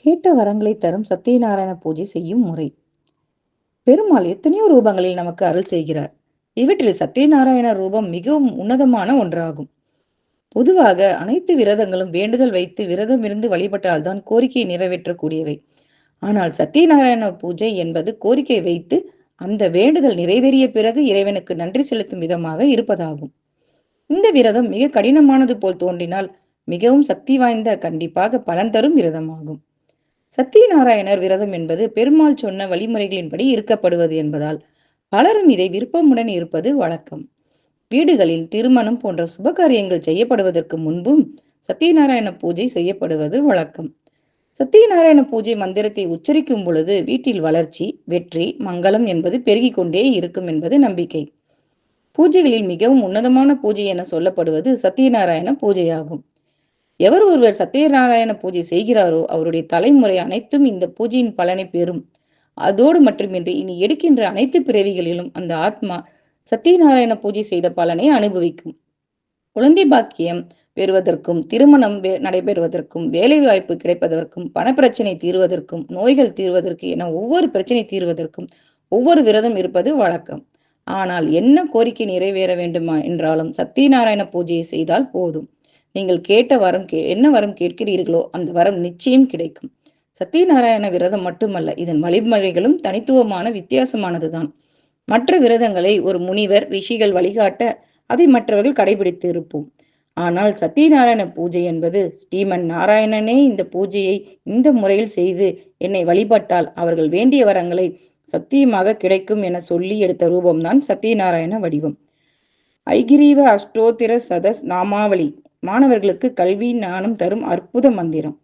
கேட்ட வரங்களை தரும் சத்தியநாராயண பூஜை செய்யும் முறை. பெருமாள் எத்தனையோ ரூபங்களில் நமக்கு அருள் செய்கிறார். இவற்றில் சத்தியநாராயண ரூபம் மிகவும் உன்னதமான ஒன்றாகும். பொதுவாக அனைத்து விரதங்களும் வேண்டுதல் வைத்து விரதம் இருந்து வழிபட்டால்தான் கோரிக்கையை நிறைவேற்றக்கூடியவை. ஆனால் சத்தியநாராயண பூஜை என்பது கோரிக்கை வைத்து அந்த வேண்டுதல் நிறைவேறிய பிறகு இறைவனுக்கு நன்றி செலுத்தும் விதமாக இருப்பதாகும். இந்த விரதம் மிக கடினமானது போல் தோன்றினால் மிகவும் சக்தி வாய்ந்த கண்டிப்பாக பலன் தரும் விரதமாகும். சத்தியநாராயணர் விரதம் என்பது பெருமாள் சொன்ன வழிமுறைகளின்படி இருக்கப்படுவது என்பதால் பலரும் இதை விருப்பமுடன் இருப்பது வழக்கம். வீடுகளில் திருமணம் போன்ற சுபகாரியங்கள் செய்யப்படுவதற்கு முன்பும் சத்தியநாராயண பூஜை செய்யப்படுவது வழக்கம். சத்தியநாராயண பூஜை மந்திரத்தை உச்சரிக்கும் பொழுது வீட்டில் வளர்ச்சி வெற்றி மங்களம் என்பது பெருகிக் கொண்டே இருக்கும் என்பது நம்பிக்கை. பூஜைகளில் மிகவும் உன்னதமான பூஜை என சொல்லப்படுவது சத்தியநாராயண பூஜையாகும். எவர் ஒருவர் சத்தியநாராயண பூஜை செய்கிறாரோ அவருடைய தலைமுறை அனைத்தும் இந்த பூஜையின் பலனை பெறும். அதோடு மட்டுமின்றி இனி எடுக்கின்ற அனைத்து பிறவிகளிலும் அந்த ஆத்மா சத்தியநாராயண பூஜை செய்த பலனை அனுபவிக்கும். குழந்தை பாக்கியம் பெறுவதற்கும் திருமணம் நடைபெறுவதற்கும் வேலை வாய்ப்பு கிடைப்பதற்கும் பணப்பிரச்சனை தீர்வதற்கும் நோய்கள் தீர்வதற்கு என ஒவ்வொரு பிரச்சனை தீர்வதற்கும் ஒவ்வொரு விரதம் இருப்பது வழக்கம். ஆனால் என்ன கோரிக்கை நிறைவேற வேண்டுமா என்றாலும் சத்தியநாராயண பூஜையை செய்தால் போதும். நீங்கள் கேட்ட வரம் கே என்ன வரம் கேட்கிறீர்களோ அந்த வரம் நிச்சயம் கிடைக்கும். சத்தியநாராயண விரதம் மட்டுமல்ல இதன் வழிமுறைகளும் தனித்துவமான வித்தியாசமானதுதான். மற்ற விரதங்களை ஒரு முனிவர் ரிஷிகள் வழிகாட்ட அதை மற்றவர்கள் கடைபிடித்து இருப்போம் ஆனால் சத்தியநாராயண பூஜை என்பது ஸ்ரீமன் நாராயணனே இந்த பூஜையை இந்த முறையில் செய்து என்னை வழிபட்டால் அவர்கள் வேண்டிய வரங்களை சத்தியமாக கிடைக்கும் என சொல்லி எடுத்த ரூபம்தான் சத்தியநாராயண வடிவம். ஐகிரீவ அஷ்டோத்திர சதஸ் நாமாவளி. மாணவர்களுக்கு கல்வி ஞானம் தரும் அற்புத மந்திரம்.